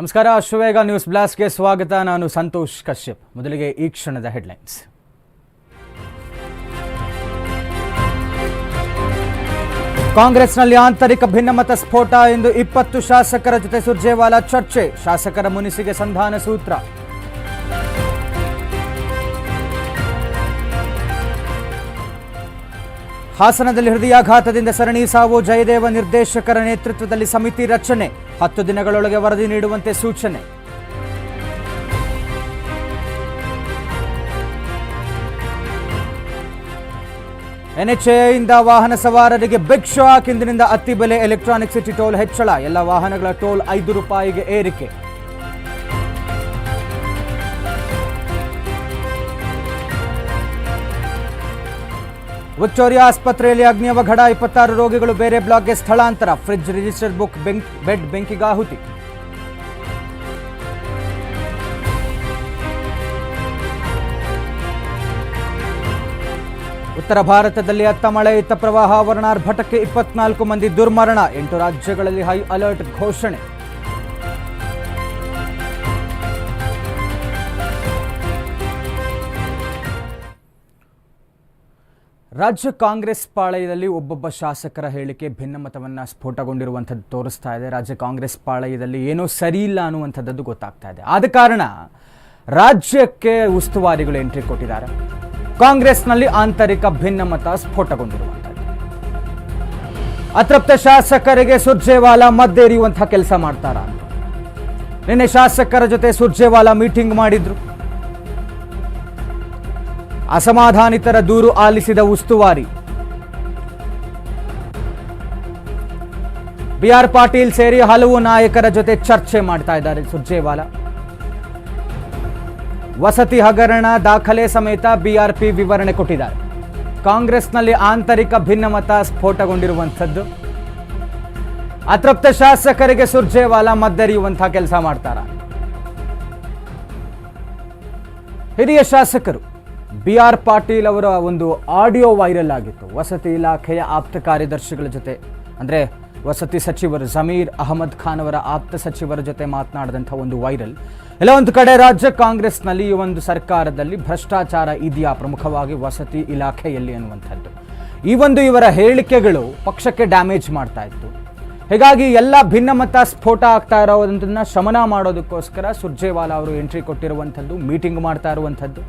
ನಮಸ್ಕಾರ ಅಶ್ವವೇಗ ನ್ಯೂಸ್ ಬ್ಲಾಸ್ಟ್ಗೆ ಸ್ವಾಗತ. ನಾನು ಸಂತೋಷ್ ಕಶ್ಯಪ್. ಮೊದಲಿಗೆ ಈ ಕ್ಷಣದ ಹೆಡ್ಲೈನ್ಸ್. ಕಾಂಗ್ರೆಸ್ನಲ್ಲಿ ಆಂತರಿಕ ಭಿನ್ನಮತ ಸ್ಫೋಟ ಎಂದು ಇಪ್ಪತ್ತು ಶಾಸಕರ ಜೊತೆ ಸುರ್ಜೇವಾಲಾ ಚರ್ಚೆ. ಶಾಸಕರ ಮುನಿಸಿಗೆ ಸಂಧಾನ ಸೂತ್ರ. ಹಾಸನದಲ್ಲಿ ಹೃದಯಾಘಾತದಿಂದ ಸರಣಿ ಸಾವು ಜಯದೇವ ನಿರ್ದೇಶಕರ ನೇತೃತ್ವದಲ್ಲಿ ಸಮಿತಿ ರಚನೆ. ಹತ್ತು ದಿನಗಳೊಳಗೆ ವರದಿ ನೀಡುವಂತೆ ಸೂಚನೆ. ಎನ್ಎಚ್ಎಯಿಂದ ವಾಹನ ಸವಾರರಿಗೆ ಬಿಗ್ ಶಾಕ್ ಇಂದಿನಿಂದ ಅತ್ತಿ ಬೆಲೆ ಎಲೆಕ್ಟ್ರಾನಿಕ್ ಸಿಟಿ ಟೋಲ್ ಹೆಚ್ಚಳ. ಎಲ್ಲ ವಾಹನಗಳ ಟೋಲ್ ಐದು ರೂಪಾಯಿಗೆ ಏರಿಕೆ. ವಿಕ್ಟೋರಿಯಾ ಆಸ್ಪತ್ರೆಯಲ್ಲಿ ಅಗ್ನಿಯವಘಡ, ಇಪ್ಪತ್ತಾರು ರೋಗಿಗಳು ಬೇರೆ ಬ್ಲಾಕ್ಗೆ ಸ್ಥಳಾಂತರ. ಫ್ರಿಡ್ಜ್ ರಿಜಿಸ್ಟರ್ ಬುಕ್ ಬೆಂಕ್, ಬೆಡ್ ಬೆಂಕಿಗಾಹುತಿ ಉತ್ತರ ಭಾರತದಲ್ಲಿ ಅತ್ತ ಮಳೆ ಇತ್ತ ಪ್ರವಾಹ ವರ್ಣಾರ್ಭಟಕ್ಕೆ ಇಪ್ಪತ್ನಾಲ್ಕು ಮಂದಿ ದುರ್ಮರಣ. ಎಂಟು ರಾಜ್ಯಗಳಲ್ಲಿ ಹೈ ಅಲರ್ಟ್ ಘೋಷಣೆ. ರಾಜ್ಯ ಕಾಂಗ್ರೆಸ್ ಪಾಳಯದಲ್ಲಿ ಒಬ್ಬೊಬ್ಬ ಶಾಸಕರ ಹೇಳಿಕೆ ಭಿನ್ನಮತವನ್ನು ಸ್ಫೋಟಗೊಂಡಿರುವಂಥದ್ದು ತೋರಿಸ್ತಾ ಇದೆ. ರಾಜ್ಯ ಕಾಂಗ್ರೆಸ್ ಪಾಳಯದಲ್ಲಿ ಏನೋ ಸರಿ ಇಲ್ಲ ಅನ್ನುವಂಥದ್ದು ಗೊತ್ತಾಗ್ತಾ ಇದೆ. ಆದ ಕಾರಣ ರಾಜ್ಯಕ್ಕೆ ಉಸ್ತುವಾರಿಗಳು ಎಂಟ್ರಿ ಕೊಟ್ಟಿದ್ದಾರೆ. ಕಾಂಗ್ರೆಸ್ನಲ್ಲಿ ಆಂತರಿಕ ಭಿನ್ನಮತ ಸ್ಫೋಟಗೊಂಡಿರುವಂಥದ್ದು. ಅತೃಪ್ತ ಶಾಸಕರಿಗೆ ಸುರ್ಜೇವಾಲಾ ಮದ್ದೇರಿಯುವಂತಹ ಕೆಲಸ ಮಾಡ್ತಾರ ನಿನ್ನೆ ಶಾಸಕರ ಜೊತೆ ಸುರ್ಜೇವಾಲಾ ಮೀಟಿಂಗ್ ಮಾಡಿದ್ರು. ಅಸಮಾಧಾನಿತರ ದೂರು ಆಲಿಸಿದ ಉಸ್ತುವಾರಿ. ಬಿಆರ್ ಪಾಟೀಲ್ ಸೇರಿ ಹಲವು ನಾಯಕರ ಜೊತೆ ಚರ್ಚೆ ಮಾಡ್ತಾ ಇದ್ದಾರೆ ಸುರ್ಜೇವಾಲಾ. ವಸತಿ ಹಗರಣ ದಾಖಲೆ ಸಮೇತ ಬಿಆರ್ಪಿ ವಿವರಣೆ ಕೊಟ್ಟಿದ್ದಾರೆ. ಕಾಂಗ್ರೆಸ್ನಲ್ಲಿ ಆಂತರಿಕ ಭಿನ್ನಮತ ಸ್ಫೋಟಗೊಂಡಿರುವಂಥದ್ದು. ಅತೃಪ್ತ ಶಾಸಕರಿಗೆ ಸುರ್ಜೇವಾಲಾ ಮದ್ದರಿಯುವಂತಹ ಕೆಲಸ ಮಾಡ್ತಾರ. ಹಿರಿಯ ಶಾಸಕರು ಬಿ ಆರ್ ಪಾಟೀಲ್ ಅವರ ಒಂದು ಆಡಿಯೋ ವೈರಲ್ ಆಗಿತ್ತು. ವಸತಿ ಇಲಾಖೆಯ ಆಪ್ತ ಕಾರ್ಯದರ್ಶಿಗಳ ಜೊತೆ. ಅಂದರೆ ವಸತಿ ಸಚಿವರು ಜಮೀರ್ ಅಹಮದ್ ಖಾನ್ ಅವರ ಆಪ್ತ ಸಚಿವರ ಜೊತೆ ಮಾತನಾಡಿದಂಥ ಒಂದು ವೈರಲ್. ಎಲ್ಲ ಒಂದು ಕಡೆ ರಾಜ್ಯ ಕಾಂಗ್ರೆಸ್ನಲ್ಲಿ ಈ ಒಂದು ಸರ್ಕಾರದಲ್ಲಿ ಭ್ರಷ್ಟಾಚಾರ ಇದೆಯಾ ಪ್ರಮುಖವಾಗಿ ವಸತಿ ಇಲಾಖೆಯಲ್ಲಿ ಅನ್ನುವಂಥದ್ದು. ಈ ಒಂದು ಇವರ ಹೇಳಿಕೆಗಳು ಪಕ್ಷಕ್ಕೆ ಡ್ಯಾಮೇಜ್ ಮಾಡ್ತಾ ಇತ್ತು. ಹೀಗಾಗಿ ಎಲ್ಲ ಭಿನ್ನಮತ ಸ್ಫೋಟ ಆಗ್ತಾ ಇರೋದನ್ನು ಶಮನ ಮಾಡೋದಕ್ಕೋಸ್ಕರ ಸುರ್ಜೇವಾಲಾ ಅವರು ಎಂಟ್ರಿ ಕೊಟ್ಟಿರುವಂಥದ್ದು, ಮೀಟಿಂಗ್ ಮಾಡ್ತಾ ಇರುವಂಥದ್ದು.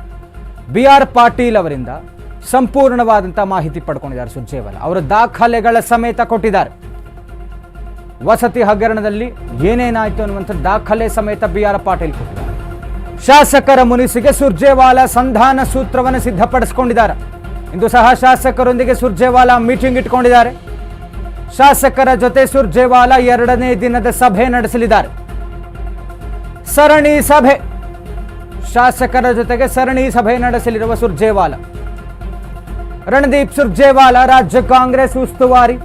ಬಿ ಆರ್ ಪಾಟೀಲ್ ಅವರಿಂದ ಸಂಪೂರ್ಣವಾದಂಥ ಮಾಹಿತಿ ಪಡ್ಕೊಂಡಿದ್ದಾರೆ ಸುರ್ಜೇವಾಲ. ಅವರ ದಾಖಲೆಗಳ ಸಮೇತ ಕೊಟ್ಟಿದ್ದಾರೆ. ವಸತಿ ಹಗರಣದಲ್ಲಿ ಏನೇನಾಯಿತು ಅನ್ನುವಂಥ ದಾಖಲೆ ಸಮೇತ ಬಿ ಆರ್ ಪಾಟೀಲ್ ಕೊಟ್ಟಿದ್ದಾರೆ. ಶಾಸಕರ ಮುನಿಸಿಗೆ ಸುರ್ಜೇವಾಲ ಸಂಧಾನ ಸೂತ್ರವನ್ನು ಸಿದ್ಧಪಡಿಸಿಕೊಂಡಿದ್ದಾರೆ. ಇಂದು ಸಹ ಶಾಸಕರೊಂದಿಗೆ ಸುರ್ಜೇವಾಲ ಮೀಟಿಂಗ್ ಇಟ್ಕೊಂಡಿದ್ದಾರೆ. ಶಾಸಕರ ಜೊತೆ ಸುರ್ಜೇವಾಲ ಎರಡನೇ ದಿನದ ಸಭೆ ನಡೆಸಲಿದ್ದಾರೆ. ಸರಣಿ ಸಭೆ. ಶಾಸಕರ ಜೊತೆಗೆ ಸರಣಿ ಸಭೆ ನಡೆಸಲಿರುವ ಸುರ್ಜೇವಾಲ. ರಣದೀಪ್ ಸುರ್ಜೇವಾಲ, ರಾಜ್ಯ ಕಾಂಗ್ರೆಸ್ ಉಸ್ತುವಾರಿ.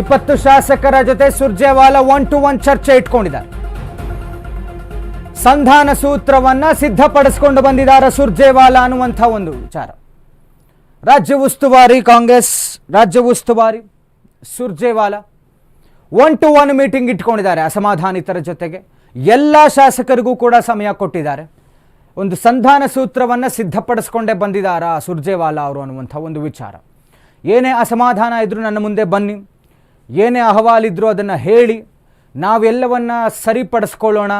ಇಪ್ಪತ್ತು ಶಾಸಕರ ಜೊತೆ ಸುರ್ಜೇವಾಲ ಒನ್ ಟು ಒನ್ ಚರ್ಚೆ ಇಟ್ಕೊಂಡಿದ್ದಾರೆ. ಸಂಧಾನ ಸೂತ್ರವನ್ನ ಸಿದ್ಧಪಡಿಸಿಕೊಂಡು ಬಂದಿದ್ದಾರೆ ಸುರ್ಜೇವಾಲ ಅನ್ನುವಂಥ ಒಂದು ವಿಚಾರ. ರಾಜ್ಯ ಉಸ್ತುವಾರಿ ಕಾಂಗ್ರೆಸ್, ರಾಜ್ಯ ಉಸ್ತುವಾರಿ Surjewala one to one meeting ಇಟ್ಕೊಂಡಿದ್ದಾರೆ ಅಸಮಾಧಾನಿತರ ಜೊತೆಗೆ. ಎಲ್ಲ ಶಾಸಕರಿಗೂ ಕೂಡ ಸಮಯ ಕೊಟ್ಟಿದ್ದಾರೆ. ಒಂದು ಸಂಧಾನ ಸೂತ್ರವನ್ನು ಸಿದ್ಧಪಡಿಸ್ಕೊಂಡೇ ಬಂದಿದ್ದಾರಾ ಸುರ್ಜೇವಾಲಾ ಅವರು ಅನ್ನುವಂಥ ಒಂದು ವಿಚಾರ. ಏನೇ ಅಸಮಾಧಾನ ಇದ್ದರೂ ನನ್ನ ಮುಂದೆ ಬನ್ನಿ. ಏನೇ ಅಹವಾಲಿದ್ದರೂ ಅದನ್ನು ಹೇಳಿ. ನಾವೆಲ್ಲವನ್ನು ಸರಿಪಡಿಸ್ಕೊಳ್ಳೋಣ.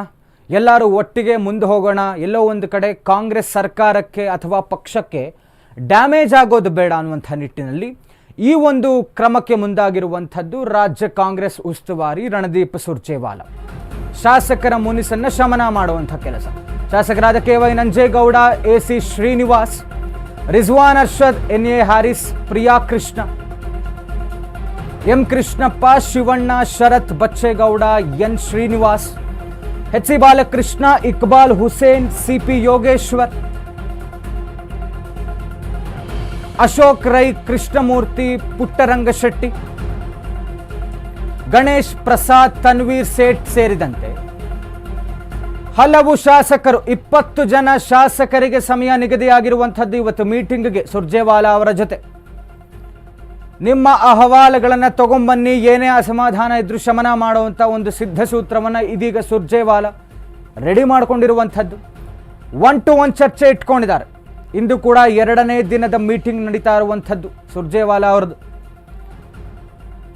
ಎಲ್ಲರೂ ಒಟ್ಟಿಗೆ ಮುಂದೆ ಹೋಗೋಣ. ಎಲ್ಲೋ ಒಂದು ಕಡೆ ಕಾಂಗ್ರೆಸ್ ಸರ್ಕಾರಕ್ಕೆ ಅಥವಾ ಪಕ್ಷಕ್ಕೆ ಡ್ಯಾಮೇಜ್ ಆಗೋದು ಬೇಡ ಅನ್ನುವಂಥ ನಿಟ್ಟಿನಲ್ಲಿ ಈ ಒಂದು ಕ್ರಮಕ್ಕೆ ಮುಂದಾಗಿರುವಂಥದ್ದು ರಾಜ್ಯ ಕಾಂಗ್ರೆಸ್ ಉಸ್ತುವಾರಿ ರಣದೀಪ್ ಸುರ್ಜೇವಾಲಾ. ಶಾಸಕರ ಮುನಿಸನ್ನು ಶಮನ ಮಾಡುವಂಥ ಕೆಲಸ. ಶಾಸಕರಾದ K Y Nanjegowda A C Srinivas, Rizwan Arshad N A Haris Priya Krishna, M. Krishnappa, Shivanna, Sharath Bachegowda, N. Srinivas H C Balakrishna, Iqbal Hussain C P Yogeshwar, Ashok Rai Krishnamurthy, Puttarangashetty Ganesh Prasad Tanveer Sait ಸೇರಿದಂತೆ ಹಲವು ಶಾಸಕರು, ಇಪ್ಪತ್ತು ಜನ ಶಾಸಕರಿಗೆ ಸಮಯ ನಿಗದಿಯಾಗಿರುವಂಥದ್ದು ಇವತ್ತು ಮೀಟಿಂಗ್ಗೆ ಸುರ್ಜೇವಾಲಾ ಅವರ ಜೊತೆ. ನಿಮ್ಮ ಅಹವಾಲುಗಳನ್ನು ತಗೊಂಬನ್ನಿ, ಏನೇ ಅಸಮಾಧಾನ ಇದ್ರೂ ಶಮನ ಮಾಡುವಂಥ ಒಂದು ಸಿದ್ಧಸೂತ್ರವನ್ನು ಇದೀಗ ಸುರ್ಜೇವಾಲ ರೆಡಿ ಮಾಡಿಕೊಂಡಿರುವಂಥದ್ದು. ಒನ್ ಟು ಒನ್ ಚರ್ಚೆ ಇಟ್ಕೊಂಡಿದ್ದಾರೆ. ಇಂದು ಕೂಡ ಎರಡನೇ ದಿನದ ಮೀಟಿಂಗ್ ನಡೀತಾ ಇರುವಂಥದ್ದು ಸುರ್ಜೇವಾಲಾ ಅವ್ರದ್ದು.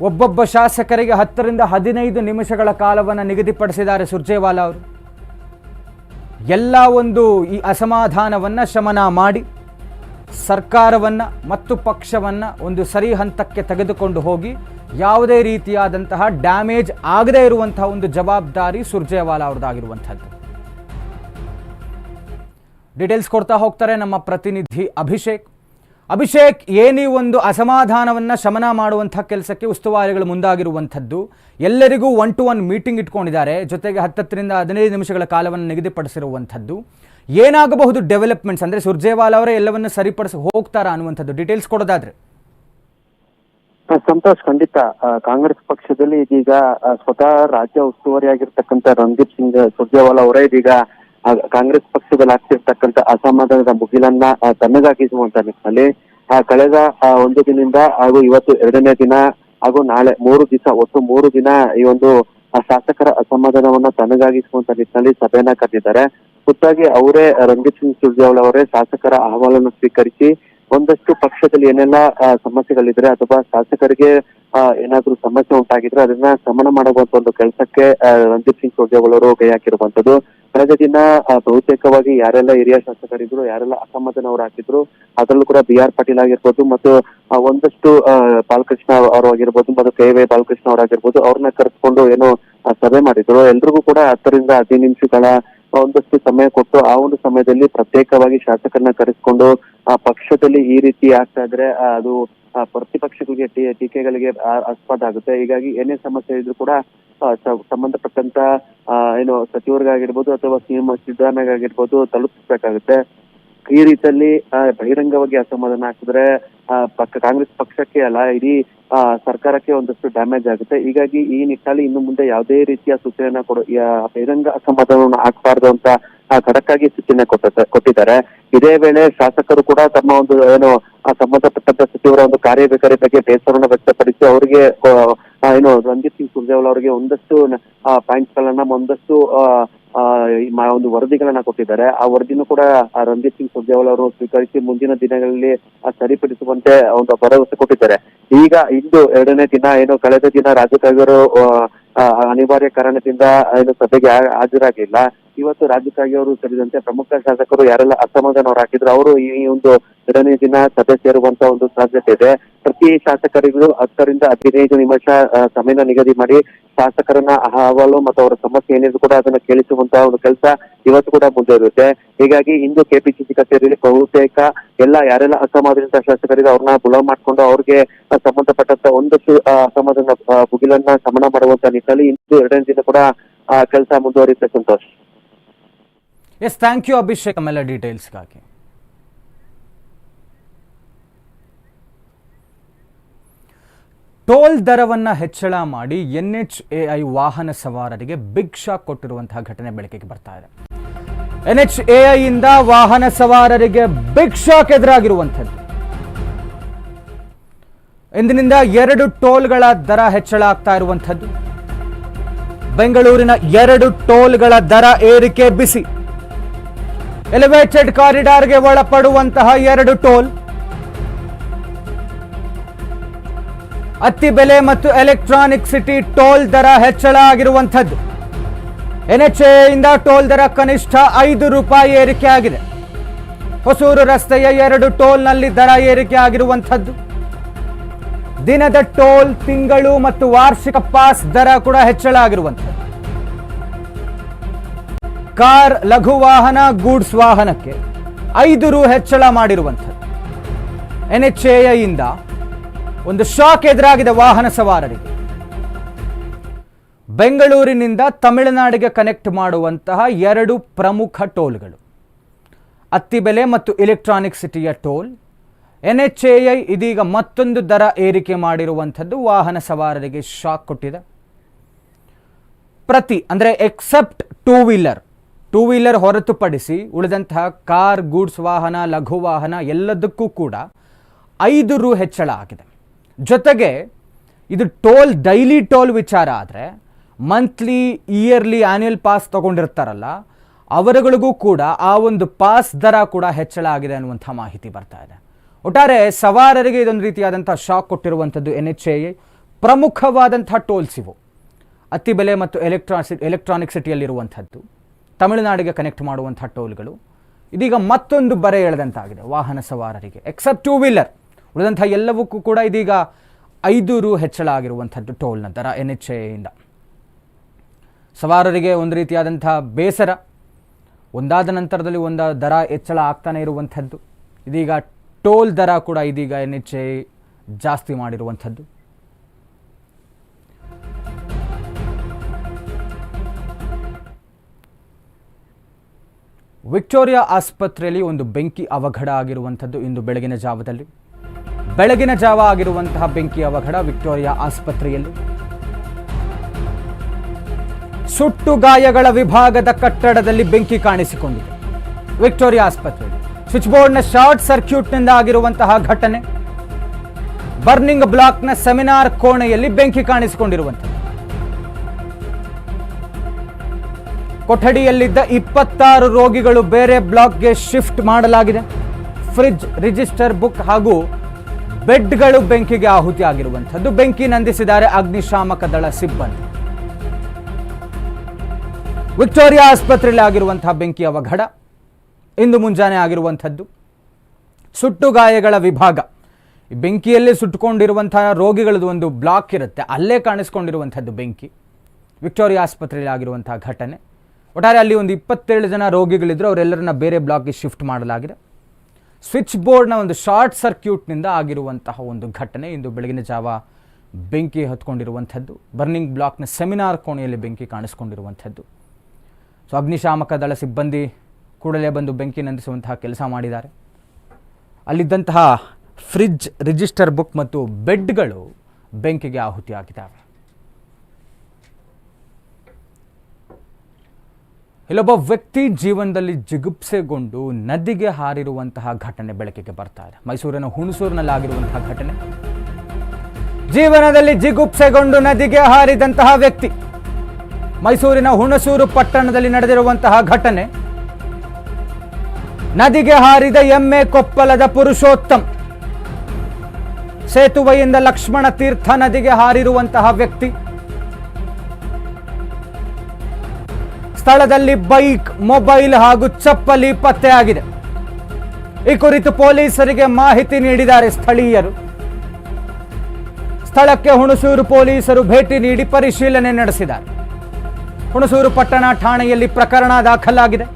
ಒಬ್ಬೊಬ್ಬ ಶಾಸಕರಿಗೆ ಹತ್ತರಿಂದ ಹದಿನೈದು ನಿಮಿಷಗಳ ಕಾಲವನ್ನು ನಿಗದಿಪಡಿಸಿದ್ದಾರೆ ಸುರ್ಜೇವಾಲಾ ಅವರು. ಎಲ್ಲ ಒಂದು ಈ ಅಸಮಾಧಾನವನ್ನು ಶಮನ ಮಾಡಿ, ಸರ್ಕಾರವನ್ನು ಮತ್ತು ಪಕ್ಷವನ್ನು ಒಂದು ಸರಿ ಹಂತಕ್ಕೆ ತೆಗೆದುಕೊಂಡು ಹೋಗಿ, ಯಾವುದೇ ರೀತಿಯಾದಂತಹ ಡ್ಯಾಮೇಜ್ ಆಗದೇ ಇರುವಂತಹ ಒಂದು ಜವಾಬ್ದಾರಿ ಸುರ್ಜೇವಾಲಾ ಅವ್ರದ್ದಾಗಿರುವಂಥದ್ದು. ಡೀಟೇಲ್ಸ್ ಕೊಡ್ತಾ ಹೋಗ್ತಾರೆ ನಮ್ಮ ಪ್ರತಿನಿಧಿ ಅಭಿಷೇಕ್. ಅಭಿಷೇಕ್ ಏನೀ ಒಂದು ಅಸಮಾಧಾನವನ್ನು ಶಮನ ಮಾಡುವಂಥ ಕೆಲಸಕ್ಕೆ ಉಸ್ತುವಾರಿಗಳು ಮುಂದಾಗಿರುವಂಥದ್ದು. ಎಲ್ಲರಿಗೂ ಒನ್ ಟು ಒನ್ ಮೀಟಿಂಗ್ ಇಟ್ಕೊಂಡಿದ್ದಾರೆ. ಜೊತೆಗೆ ಹತ್ತತ್ತರಿಂದ ಹದಿನೈದು ನಿಮಿಷಗಳ ಕಾಲವನ್ನು ನಿಗದಿಪಡಿಸಿರುವಂಥದ್ದು. ಏನಾಗಬಹುದು ಡೆವಲಪ್ಮೆಂಟ್ಸ್ ಅಂದರೆ ಸುರ್ಜೇವಾಲ್ ಅವರೇ ಎಲ್ಲವನ್ನು ಸರಿಪಡಿಸಿ ಹೋಗ್ತಾರಾ ಅನ್ನುವಂಥದ್ದು ಡೀಟೇಲ್ಸ್ ಕೊಡೋದಾದ್ರೆ. ಸಂತೋಷ್, ಖಂಡಿತ. ಕಾಂಗ್ರೆಸ್ ಪಕ್ಷದಲ್ಲಿ ಇದೀಗ ಸ್ವತಃ ರಾಜ್ಯ ಉಸ್ತುವಾರಿ ಆಗಿರ್ತಕ್ಕಂಥ ರಣದೀಪ್ ಸಿಂಗ್, ಸುರ್ಜೇವಾಲಾ ಅವರೇ ಇದೀಗ ಕಾಂಗ್ರೆಸ್ ಪಕ್ಷದಲ್ಲಿ ಆಗ್ತಿರ್ತಕ್ಕಂಥ ಅಸಮಾಧಾನದ ಮುಗಿಲನ್ನ ತನ್ನದಾಗಿಸುವಂತ ತಣ್ಣಗಾಗಿಸುವಂತ ನಿಟ್ಟಿನಲ್ಲಿ ಕಳೆದ ಒಂದು ದಿನದಿಂದ ಹಾಗೂ ಇವತ್ತು ಎರಡನೇ ದಿನ ಹಾಗೂ ನಾಳೆ ಮೂರು ದಿವಸ, ಒಟ್ಟು ಮೂರು ದಿನ ಈ ಒಂದು ಶಾಸಕರ ಅಸಮಾಧಾನವನ್ನ ತನ್ನದಾಗಿಸುವಂತ ನಿಟ್ಟಿನಲ್ಲಿ ಸಭೆಯನ್ನ ಕರೆದಿದ್ದಾರೆ ಖುದ್ದಾಗಿ ಅವರೇ ರಂಜಿತ್ ಸಿಂಗ್ ಸುರ್ಜೇವಾಲ್ ಅವರೇ ಶಾಸಕರ ಅಹವಾಲನ್ನು ಸ್ವೀಕರಿಸಿ, ಒಂದಷ್ಟು ಪಕ್ಷದಲ್ಲಿ ಏನೆಲ್ಲ ಸಮಸ್ಯೆಗಳಿದ್ರೆ ಅಥವಾ ಶಾಸಕರಿಗೆ ಏನಾದ್ರೂ ಸಮಸ್ಯೆ ಉಂಟಾಗಿದ್ರೆ ಅದನ್ನ ಶಮನ ಮಾಡುವಂತ ಒಂದು ಕೆಲಸಕ್ಕೆ ರಂಜಿತ್ ಸಿಂಗ್ ಸುರ್ಜೇವಾಲ ಅವರು ಕೈ ಹಾಕಿರುವಂತದ್ದು. ಕಳೆದ ದಿನ ಬಹುತೇಕವಾಗಿ ಯಾರೆಲ್ಲ ಹಿರಿಯ ಶಾಸಕರಿದ್ರು, ಯಾರೆಲ್ಲ ಹಾಕಿದ್ರು ಅದರಲ್ಲೂ ಕೂಡ ಬಿ ಆರ್ ಪಾಟೀಲ್ ಆಗಿರ್ಬೋದು ಮತ್ತು ಒಂದಷ್ಟು ಬಾಲಕೃಷ್ಣ ಅವರು ಆಗಿರ್ಬೋದು ಮತ್ತು ಕೆ ವೈ ಬಾಲಕೃಷ್ಣ ಅವರಾಗಿರ್ಬೋದು ಅವ್ರನ್ನ ಕರೆಸ್ಕೊಂಡು ಏನೋ ಸಭೆ ಮಾಡಿದ್ರು. ಎಲ್ರಿಗೂ ಕೂಡ ಹತ್ತರಿಂದ ಹದಿನೈದು ನಿಮಿಷಗಳ ಒಂದಷ್ಟು ಸಮಯ ಕೊಟ್ಟು ಆ ಒಂದು ಸಮಯದಲ್ಲಿ ಪ್ರತ್ಯೇಕವಾಗಿ ಶಾಸಕರನ್ನ ಕರೆಸ್ಕೊಂಡು ಆ, ಪಕ್ಷದಲ್ಲಿ ಈ ರೀತಿ ಆಗ್ತಾ ಇದ್ರೆ ಅದು ಪ್ರತಿಪಕ್ಷಗಳಿಗೆ ಟೀಕೆಗಳಿಗೆ ಆಸ್ಪದ ಆಗುತ್ತೆ. ಹೀಗಾಗಿ ಏನೇ ಸಮಸ್ಯೆ ಇದ್ರು ಕೂಡ ಸಂಬಂಧಪಟ್ಟಂತ ಏನು ಸಚಿವರಿಗಾಗಿರ್ಬೋದು ಅಥವಾ ಸಿಎಂ ಸಿದ್ದರಾಮಯ್ಯಗಾಗಿರ್ಬೋದು ತಲುಪಿಸ್ಬೇಕಾಗುತ್ತೆ. ಈ ರೀತಿಯಲ್ಲಿ ಬಹಿರಂಗವಾಗಿ ಅಸಮಾಧಾನ ಹಾಕಿದ್ರೆ ಪಕ್ಕ, ಕಾಂಗ್ರೆಸ್ ಪಕ್ಷಕ್ಕೆ ಅಲ್ಲ, ಇಡೀ ಸರ್ಕಾರಕ್ಕೆ ಒಂದಷ್ಟು ಡ್ಯಾಮೇಜ್ ಆಗುತ್ತೆ. ಹೀಗಾಗಿ ಈ ನಿಟ್ಟಿನಲ್ಲಿ ಇನ್ನು ಮುಂದೆ ಯಾವುದೇ ರೀತಿಯ ಸೂಚನೆಯನ್ನ ಕೊಡು ಬಹಿರಂಗ ಅಸಮಾಧಾನವನ್ನು ಹಾಕಬಾರ್ದು ಅಂತ ಖಡಕ್ಕಾಗಿ ಸೂಚನೆ ಕೊಟ್ಟ ಕೊಟ್ಟಿದ್ದಾರೆ. ಇದೇ ವೇಳೆ ಶಾಸಕರು ಕೂಡ ತಮ್ಮ ಒಂದು, ಏನು ಸಂಬಂಧಪಟ್ಟಂತ ಸಚಿವರ ಒಂದು ಕಾರ್ಯವೈಖರಿ ಬಗ್ಗೆ ಬೇಸರವನ್ನು ವ್ಯಕ್ತಪಡಿಸಿ ಅವರಿಗೆ ಏನು ರಂಜಿತ್ ಸಿಂಗ್ ಸುರ್ಜೇವಾಲ ಅವರಿಗೆ ಒಂದಷ್ಟು ಪಾಯಿಂಟ್ಸ್ ಗಳನ್ನ ಒಂದಷ್ಟು ಒಂದು ವರದಿಗಳನ್ನ ಕೊಟ್ಟಿದ್ದಾರೆ. ಆ ವರದಿನೂ ಕೂಡ ರಂಜಿತ್ ಸಿಂಗ್ ಸುರ್ಜೇವಾಲ್ ಅವರು ಸ್ವೀಕರಿಸಿ ಮುಂದಿನ ದಿನಗಳಲ್ಲಿ ಸರಿಪಡಿಸುವಂತೆ ಒಂದು ಭರವಸೆ ಕೊಟ್ಟಿದ್ದಾರೆ. ಈಗ ಇಂದು ಎರಡನೇ ದಿನ ಏನು ಕಳೆದ ದಿನ ಆ, ಅನಿವಾರ್ಯ ಕಾರಣದಿಂದ ಏನು ಸಭೆಗೆ ಹಾಜರಾಗಿಲ್ಲ. ಇವತ್ತು ರಾಜ್ಯಕ್ಕಾಗಿ ಅವರು ಸೇರಿದಂತೆ ಪ್ರಮುಖ ಶಾಸಕರು ಯಾರೆಲ್ಲ ಅಸಮಾಧಾನ ಹಾಕಿದ್ರು, ಅವರು ಈ ಒಂದು ಎರಡನೇ ದಿನ ಸಭೆ ಸೇರುವಂತ ಒಂದು ಸಾಧ್ಯತೆ ಇದೆ. ಪ್ರತಿ ಶಾಸಕರಿಗೂ ಹತ್ತರಿಂದ ಹದಿನೈದು ನಿಮಿಷ ಸಮಯನ ನಿಗದಿ ಮಾಡಿ ಶಾಸಕರನ್ನ ಅಹವಾಲು ಮತ್ತು ಅವರ ಸಮಸ್ಯೆ ಏನಿದ್ರು ಕೂಡ ಅದನ್ನ ಕೇಳಿಸುವಂತ ಒಂದು ಕೆಲಸ ಇವತ್ತು ಕೂಡ ಮುಂದುವರಿಯುತ್ತೆ. ಹೀಗಾಗಿ ಇಂದು ಕೆಪಿಸಿಸಿ ಕಚೇರಿಯಲ್ಲಿ ಬಹುತೇಕ ಎಲ್ಲ ಯಾರೆಲ್ಲ ಅಸಮಾಧಾನಿತ ಶಾಸಕರಿಗೆ ಅವ್ರನ್ನ ಬುಲಾವ್ ಮಾಡ್ಕೊಂಡು ಅವ್ರಿಗೆ ಸಂಬಂಧಪಟ್ಟಂತ ಒಂದಷ್ಟು ಅಸಮಾಧಾನ ಭುಗಿಲನ್ನ ಶಮನ ಮಾಡುವಂತ ನಿಟ್ಟಲ್ಲಿ ಇಂದು ಎರಡನೇ ದಿನ ಕೂಡ ಕೆಲಸ ಮುಂದುವರಿಯುತ್ತೆ Santosh. Yes thank you Abhishek ಆಮೇಲೆ ಡೀಟೇಲ್ಸ್ಗಾಗಿ ಟೋಲ್ ದರವನ್ನು ಹೆಚ್ಚಳ ಮಾಡಿ ಎನ್ ಎಚ್ ಎ ಐ ವಾಹನ ಸವಾರರಿಗೆ ಬಿಗ್ ಶಾಕ್ ಕೊಟ್ಟಿರುವಂತಹ ಘಟನೆ ಬೆಳಕಿಗೆ ಬರ್ತಾ ಇದೆ ಎನ್ ಎಚ್ ಎ ಐ ಇಂದ ವಾಹನ ಸವಾರರಿಗೆ ಬಿಗ್ ಶಾಕ್ ಎದುರಾಗಿರುವಂಥದ್ದು ಇಂದಿನಿಂದ ಎರಡು ಟೋಲ್ಗಳ ದರ ಹೆಚ್ಚಳ ಆಗ್ತಾ ಇರುವಂಥದ್ದು ಬೆಂಗಳೂರಿನ ಎರಡು ಟೋಲ್ಗಳ ದರ ಏರಿಕೆ ಬಿಸಿ ಎಲಿವೇಟೆಡ್ ಕಾರಿಡಾರ್ಗೆ ಒಳಪಡುವಂತಹ ಎರಡು ಟೋಲ್ ಅತ್ತಿ ಬೆಲೆ ಮತ್ತು ಎಲೆಕ್ಟ್ರಾನಿಕ್ ಸಿಟಿ ಟೋಲ್ ದರ ಹೆಚ್ಚಳ ಆಗಿರುವಂಥದ್ದು. ಎನ್ಎಚ್ಎಯಿಂದ ಟೋಲ್ ದರ ಕನಿಷ್ಠ ಐದು ರೂಪಾಯಿ ಏರಿಕೆ ಆಗಿದೆ. ಹೊಸೂರು ರಸ್ತೆಯ ಎರಡು ಟೋಲ್ನಲ್ಲಿ ದರ ಏರಿಕೆ ಆಗಿರುವಂಥದ್ದು. ದಿನದ ಟೋಲ್ ತಿಂಗಳು ಮತ್ತು ವಾರ್ಷಿಕ ಪಾಸ್ ದರ ಕೂಡ ಹೆಚ್ಚಳ ಆಗಿರುವಂಥದ್ದು. ಕಾರ್ ಲಘು ವಾಹನ, ಗೂಡ್ಸ್ ವಾಹನಕ್ಕೆ ಐದು ರು ಹೆಚ್ಚಳ ಮಾಡಿರುವಂಥದ್ದು. ಎಂದ ಒಂದು ಶಾಕ್ ಎದುರಾಗಿದೆ ವಾಹನ ಸವಾರರಿಗೆ. ಬೆಂಗಳೂರಿನಿಂದ ತಮಿಳುನಾಡಿಗೆ ಕನೆಕ್ಟ್ ಮಾಡುವಂತಹ ಎರಡು ಪ್ರಮುಖ ಟೋಲ್ಗಳು. ಅತ್ತಿಬೆಲೆ ಮತ್ತು ಎಲೆಕ್ಟ್ರಾನಿಕ್ ಸಿಟಿಯ ಟೋಲ್. ಎನ್ ಎಚ್ ಇದೀಗ ಮತ್ತೊಂದು ದರ ಏರಿಕೆ ಮಾಡಿರುವಂಥದ್ದು ವಾಹನ ಸವಾರರಿಗೆ ಶಾಕ್ ಕೊಟ್ಟಿದೆ. ಪ್ರತಿ, ಅಂದರೆ except two wheeler two wheeler ಹೊರತುಪಡಿಸಿ ಉಳಿದಂತಹ ಕಾರ್, ಗೂಡ್ಸ್, ವಾಹನ, ಲಘು ವಾಹನ ಎಲ್ಲದಕ್ಕೂ ಕೂಡ ಐದು ರು ಹೆಚ್ಚಳ ಆಗಿದೆ. ಜೊತೆಗೆ ಇದು ಟೋಲ್, ಡೈಲಿ ಟೋಲ್ ವಿಚಾರ ಆದರೆ ಮಂತ್ಲಿ, ಇಯರ್ಲಿ ಆನ್ಯುಯಲ್ ಪಾಸ್ ತಗೊಂಡಿರ್ತಾರಲ್ಲ, ಅವರುಗಳಿಗೂ ಕೂಡ ಆ ಒಂದು ಪಾಸ್ ದರ ಕೂಡ ಹೆಚ್ಚಳ ಆಗಿದೆ ಅನ್ನುವಂಥ ಮಾಹಿತಿ ಬರ್ತಾ ಇದೆ. ಒಟ್ಟಾರೆ ಸವಾರರಿಗೆ ಇದೊಂದು ರೀತಿಯಾದಂಥ ಶಾಕ್ ಕೊಟ್ಟಿರುವಂಥದ್ದು ಎನ್ ಎಚ್ ಎ ಪ್ರಮುಖವಾದಂಥ ಟೋಲ್ಸ್ ಇವು. ಅತ್ತಿಬೆಲೆ ಮತ್ತು ಎಲೆಕ್ಟ್ರಾಸಿ ಎಲೆಕ್ಟ್ರಾನಿಕ್ ಸಿಟಿಯಲ್ಲಿರುವಂಥದ್ದು. ತಮಿಳುನಾಡಿಗೆ ಕನೆಕ್ಟ್ ಮಾಡುವಂಥ ಟೋಲ್ಗಳು. ಇದೀಗ ಮತ್ತೊಂದು ಬರೆ ಎಳೆದಂತಾಗಿದೆ, ವಾಹನ ಸವಾರರಿಗೆ. ಎಕ್ಸೆಪ್ಟ್ ಟೂ ವೀಲರ್ ಉಳಿದಂಥ ಎಲ್ಲವಕ್ಕೂ ಕೂಡ ಇದೀಗ ಐದು ರು ಹೆಚ್ಚಳ ಆಗಿರುವಂಥದ್ದು ಟೋಲ್ನ ದರ ಎನ್ ಎಚ್ ಎಯಿಂದ ಸವಾರರಿಗೆ ಒಂದು ರೀತಿಯಾದಂಥ ಬೇಸರ. ಒಂದಾದ ನಂತರದಲ್ಲಿ ಒಂದು ದರ ಹೆಚ್ಚಳ ಆಗ್ತಾನೆ ಇರುವಂಥದ್ದು. ಇದೀಗ ಟೋಲ್ ದರ ಕೂಡ ಇದೀಗ ಎನ್ ಎಚ್ ಎ ಜಾಸ್ತಿ ಮಾಡಿರುವಂಥದ್ದು. ವಿಕ್ಟೋರಿಯಾ ಆಸ್ಪತ್ರೆಯಲ್ಲಿ ಒಂದು ಬೆಂಕಿ ಅವಘಡ ಆಗಿರುವಂಥದ್ದು ಇಂದು ಬೆಳಗಿನ ಜಾವದಲ್ಲಿ. ಬೆಳಗಿನ ಜಾವ ಆಗಿರುವಂತಹ ಬೆಂಕಿ ಅವಘಡ ವಿಕ್ಟೋರಿಯಾ ಆಸ್ಪತ್ರೆಯಲ್ಲಿ. ಸುಟ್ಟು ಗಾಯಗಳ ವಿಭಾಗದ ಕಟ್ಟಡದಲ್ಲಿ ಬೆಂಕಿ ಕಾಣಿಸಿಕೊಂಡಿದೆ. ವಿಕ್ಟೋರಿಯಾ ಆಸ್ಪತ್ರೆಯಲ್ಲಿ. ಸ್ವಿಚ್ ಬೋರ್ಡ್ನ ಶಾರ್ಟ್ ಸರ್ಕ್ಯೂಟ್ನಿಂದ ಆಗಿರುವಂತಹ ಘಟನೆ. ಬರ್ನಿಂಗ್ ಬ್ಲಾಕ್ನ ಸೆಮಿನಾರ್ ಕೋಣೆಯಲ್ಲಿ ಬೆಂಕಿ ಕಾಣಿಸಿಕೊಂಡಿರುವಂಥದ್ದು. ಕೊಠಡಿಯಲ್ಲಿದ್ದ ಇಪ್ಪತ್ತಾರು ರೋಗಿಗಳು ಬೇರೆ ಬ್ಲಾಕ್ಗೆ ಶಿಫ್ಟ್ ಮಾಡಲಾಗಿದೆ. ಫ್ರಿಜ್ ರಿಜಿಸ್ಟರ್ ಬುಕ್ ಹಾಗೂ ಬೆಡ್ಗಳು ಬೆಂಕಿಗೆ ಆಹುತಿ ಆಗಿರುವಂಥದ್ದು. ಬೆಂಕಿ ನಂದಿಸಿದ್ದಾರೆ ಅಗ್ನಿಶಾಮಕ ದಳ ಸಿಬ್ಬಂದಿ. ವಿಕ್ಟೋರಿಯಾ ಆಸ್ಪತ್ರೆಯಲ್ಲಿ ಆಗಿರುವಂತಹ ಬೆಂಕಿ ಅವಘಡ. ಇಂದು ಮುಂಜಾನೆ ಆಗಿರುವಂಥದ್ದು. ಸುಟ್ಟು ಗಾಯಗಳ ವಿಭಾಗ. ಬೆಂಕಿಯಲ್ಲೇ ಸುಟ್ಟುಕೊಂಡಿರುವಂತಹ ರೋಗಿಗಳದ್ದು ಒಂದು ಬ್ಲಾಕ್ ಇರುತ್ತೆ. ಅಲ್ಲೇ ಕಾಣಿಸ್ಕೊಂಡಿರುವಂಥದ್ದು ಬೆಂಕಿ. ವಿಕ್ಟೋರಿಯಾ ಆಸ್ಪತ್ರೆಯಲ್ಲಿ ಆಗಿರುವಂತಹ ಘಟನೆ. ಒಟ್ಟಾರೆ ಅಲ್ಲಿ ಒಂದು ಇಪ್ಪತ್ತೇಳು ಜನ ರೋಗಿಗಳಿದ್ದರು ಅವರೆಲ್ಲರನ್ನ ಬೇರೆ ಬ್ಲಾಕ್ಗೆ ಶಿಫ್ಟ್ ಮಾಡಲಾಗಿದೆ. ಸ್ವಿಚ್ ಬೋರ್ಡ್ನ ಒಂದು ಶಾರ್ಟ್ ಸರ್ಕ್ಯೂಟ್ನಿಂದ ಆಗಿರುವಂತಹ ಒಂದು ಘಟನೆ ಇಂದು ಬೆಳಗಿನ ಜಾವ ಬೆಂಕಿ ಹತ್ಕೊಂಡಿರುವಂಥದ್ದು. ಬರ್ನಿಂಗ್ ಬ್ಲಾಕ್ನ ಸೆಮಿನಾರ್ ಕೋಣೆಯಲ್ಲಿ ಬೆಂಕಿ ಕಾಣಿಸ್ಕೊಂಡಿರುವಂಥದ್ದು. ಸೊ ಅಗ್ನಿಶಾಮಕ ದಳ ಸಿಬ್ಬಂದಿ ಕೂಡಲೇ ಬಂದು ಬೆಂಕಿ ನಂದಿಸುವಂತಹ ಕೆಲಸ ಮಾಡಿದ್ದಾರೆ. ಅಲ್ಲಿದ್ದಂತಹ ಫ್ರಿಜ್ ರಿಜಿಸ್ಟರ್ ಬುಕ್ ಮತ್ತು ಬೆಡ್ಗಳು ಬೆಂಕಿಗೆ ಆಹುತಿಯಾಗಿದ್ದಾವೆ. ಇಲ್ಲೊಬ್ಬ ವ್ಯಕ್ತಿ ಜೀವನದಲ್ಲಿ ಜಿಗುಪ್ಸೆಗೊಂಡು ನದಿಗೆ ಹಾರಿರುವಂತಹ ಘಟನೆ ಬೆಳಕಿಗೆ ಬರ್ತಾ ಮೈಸೂರಿನ ಹುಣಸೂರಿನಲ್ಲಿ ಆಗಿರುವಂತಹ ಘಟನೆ. ಜೀವನದಲ್ಲಿ ಜಿಗುಪ್ಸೆಗೊಂಡು ನದಿಗೆ ಹಾರಿದಂತಹ ವ್ಯಕ್ತಿ. ಮೈಸೂರಿನ ಹುಣಸೂರು ಪಟ್ಟಣದಲ್ಲಿ ನಡೆದಿರುವಂತಹ ಘಟನೆ. ನದಿಗೆ ಹಾರಿದ ಎಮ್ಮೆ ಕೊಪ್ಪಲದ ಪುರುಷೋತ್ತಮ್. ಸೇತುವೆಯಿಂದ ಲಕ್ಷ್ಮಣ ತೀರ್ಥ ನದಿಗೆ ಹಾರಿರುವಂತಹ ವ್ಯಕ್ತಿ. ಸ್ಥಳದಲ್ಲಿ ಬೈಕ್, ಮೊಬೈಲ್ ಹಾಗೂ ಚಪ್ಪಲಿ ಪತ್ತೆಯಾಗಿದೆ. ಈ ಕುರಿತು ಪೊಲೀಸರಿಗೆ ಮಾಹಿತಿ ನೀಡಿದ್ದಾರೆ ಸ್ಥಳೀಯರು. ಸ್ಥಳಕ್ಕೆ ಹುಣಸೂರು ಪೊಲೀಸರು ಭೇಟಿ ನೀಡಿ ಪರಿಶೀಲನೆ ನಡೆಸಿದ್ದಾರೆ. ಹುಣಸೂರು ಪಟ್ಟಣ ಠಾಣೆಯಲ್ಲಿ ಪ್ರಕರಣ ದಾಖಲಾಗಿದೆ.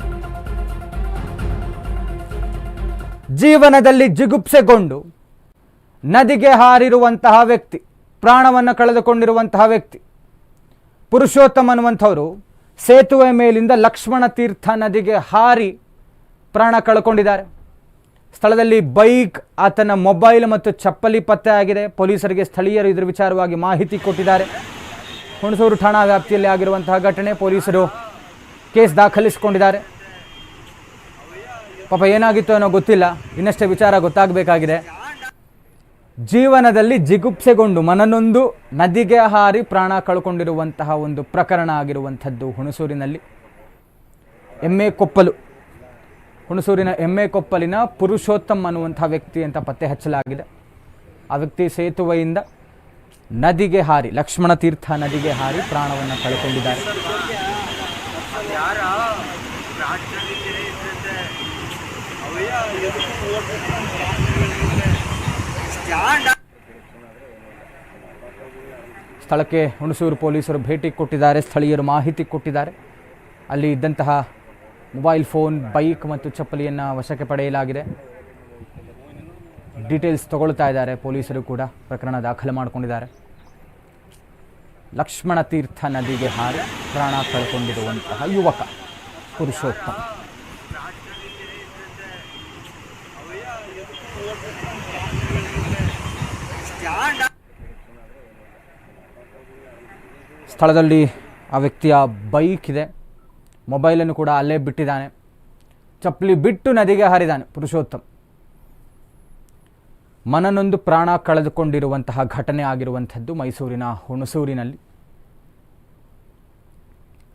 ಜೀವನದಲ್ಲಿ ಜಿಗುಪ್ಸೆಗೊಂಡು ನದಿಗೆ ಹಾರಿರುವಂತಹ ವ್ಯಕ್ತಿ, ಪ್ರಾಣವನ್ನು ಕಳೆದುಕೊಂಡಿರುವಂತಹ ವ್ಯಕ್ತಿ ಪುರುಷೋತ್ತಮ ಅನ್ನುವಂಥವರು ಸೇತುವೆ ಮೇಲಿಂದ ಲಕ್ಷ್ಮಣ ತೀರ್ಥ ನದಿಗೆ ಹಾರಿ ಪ್ರಾಣ ಕಳ್ಕೊಂಡಿದ್ದಾರೆ. ಸ್ಥಳದಲ್ಲಿ ಬೈಕ್, ಆತನ ಮೊಬೈಲ್ ಮತ್ತು ಚಪ್ಪಲಿ ಪತ್ತೆ ಆಗಿದೆ. ಪೊಲೀಸರಿಗೆ ಸ್ಥಳೀಯರು ಇದರ ವಿಚಾರವಾಗಿ ಮಾಹಿತಿ ಕೊಟ್ಟಿದ್ದಾರೆ. ಹುಣಸೂರು ಠಾಣಾ ವ್ಯಾಪ್ತಿಯಲ್ಲಿ ಆಗಿರುವಂತಹ ಘಟನೆ ಪೊಲೀಸರು ಕೇಸ್ ದಾಖಲಿಸಿಕೊಂಡಿದ್ದಾರೆ. ಪಾಪ ಏನಾಗಿತ್ತು ಅನ್ನೋ ಗೊತ್ತಿಲ್ಲ. ಇನ್ನಷ್ಟೇ ವಿಚಾರ ಗೊತ್ತಾಗಬೇಕಾಗಿದೆ. ಜೀವನದಲ್ಲಿ ಜಿಗುಪ್ಸೆಗೊಂಡು ಮನನೊಂದು, ನದಿಗೆ ಹಾರಿ ಪ್ರಾಣ ಕಳ್ಕೊಂಡಿರುವಂತಹ ಒಂದು ಪ್ರಕರಣ ಆಗಿರುವಂಥದ್ದು ಹುಣಸೂರಿನಲ್ಲಿ. ಎಮ್ಮೆ ಕೊಪ್ಪಲು. ಹುಣಸೂರಿನ ಎಮ್ಮೆ ಕೊಪ್ಪಲಿನ ಪುರುಷೋತ್ತಮ್ ಅನ್ನುವಂಥ ವ್ಯಕ್ತಿ ಅಂತ ಪತ್ತೆ ಹಚ್ಚಲಾಗಿದೆ. ಆ ವ್ಯಕ್ತಿ ಸೇತುವೆಯಿಂದ ನದಿಗೆ ಹಾರಿ, ಲಕ್ಷ್ಮಣ ತೀರ್ಥ ನದಿಗೆ ಹಾರಿ ಪ್ರಾಣವನ್ನು ಕಳ್ಕೊಂಡಿದ್ದಾರೆ. ಸ್ಥಳಕ್ಕೆ ಹುಣಸೂರು ಪೊಲೀಸರು ಭೇಟಿ ಕೊಟ್ಟಿದ್ದಾರೆ, ಸ್ಥಳೀಯರು ಮಾಹಿತಿ ಕೊಟ್ಟಿದ್ದಾರೆ. ಅಲ್ಲಿ ಇದ್ದಂತಹ ಮೊಬೈಲ್ ಫೋನ್ ಬೈಕ್ ಮತ್ತು ಚಪ್ಪಲಿಯನ್ನು ವಶಕ್ಕೆ ಪಡೆಯಲಾಗಿದೆ. ಡೀಟೇಲ್ಸ್ ತಗೊಳ್ತಾ ಇದ್ದಾರೆ, ಪೊಲೀಸರು ಕೂಡ ಪ್ರಕರಣ ದಾಖಲೆ ಮಾಡಿಕೊಂಡಿದ್ದಾರೆ. ಲಕ್ಷ್ಮಣ ತೀರ್ಥ ನದಿಗೆ ಹಾರಿ ಪ್ರಾಣ ಕಳ್ಕೊಂಡಿರುವಂತಹ ಯುವಕ ಪುರುಷೋತ್ತಮ. ಸ್ಥಳದಲ್ಲಿ ಆ ವ್ಯಕ್ತಿಯ ಬೈಕ್ ಇದೆ. ಮೊಬೈಲನ್ನು ಕೂಡ ಅಲ್ಲೇ ಬಿಟ್ಟಿದ್ದಾನೆ. ಚಪ್ಪಲಿ ಬಿಟ್ಟು ನದಿಗೆ ಹರಿದಾನೆ ಪುರುಷೋತ್ತಮ್. ಮನನೊಂದು ಪ್ರಾಣ ಕಳೆದುಕೊಂಡಿರುವಂತಹ ಘಟನೆ ಆಗಿರುವಂಥದ್ದು ಮೈಸೂರಿನ ಹುಣಸೂರಿನಲ್ಲಿ.